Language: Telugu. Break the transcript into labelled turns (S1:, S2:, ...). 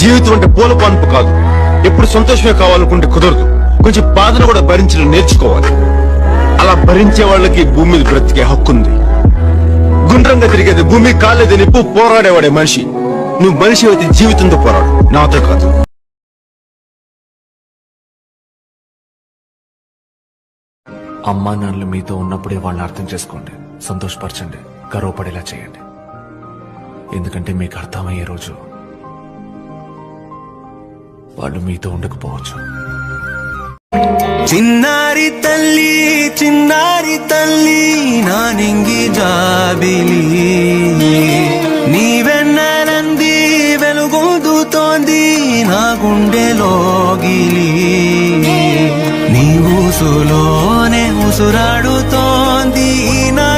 S1: జీవితం అంటే పూల పాన్పు కాదు. ఎప్పుడు సంతోషమే కావాలనుకుంటే కుదరదు. కొంచెం బాధను కూడా భరించడం నేర్చుకోవాలి. అలా భరించే వాళ్ళకి భూమి మీద బ్రతికే హక్కు ఉంది. గుండ్రంగా తిరిగేది భూమి కాలేదని నిప్పు పోరాడేవాడే మనిషి. నువ్వు మనిషి అయితే జీవితంతో పోరాడు. నాతో కాదు.
S2: అమ్మా నాన్నలు మీతో ఉన్నప్పుడే వాళ్ళని అర్థం చేసుకోండి. సంతోషపరచండి. గర్వపడేలా చేయండి. ఎందుకంటే మీకు అర్థమయ్యే రోజు వాళ్ళు మీతో ఉండకపోవచ్చు.
S3: చిన్నారి తల్లి చిన్నారి తల్లి నానింగి జాబిలి. నీవెన్నెలంది వెలుగొందుతోంది నా గుండెలోగిలి నీ ఊసులోనే ఉసురాడుతోంది నా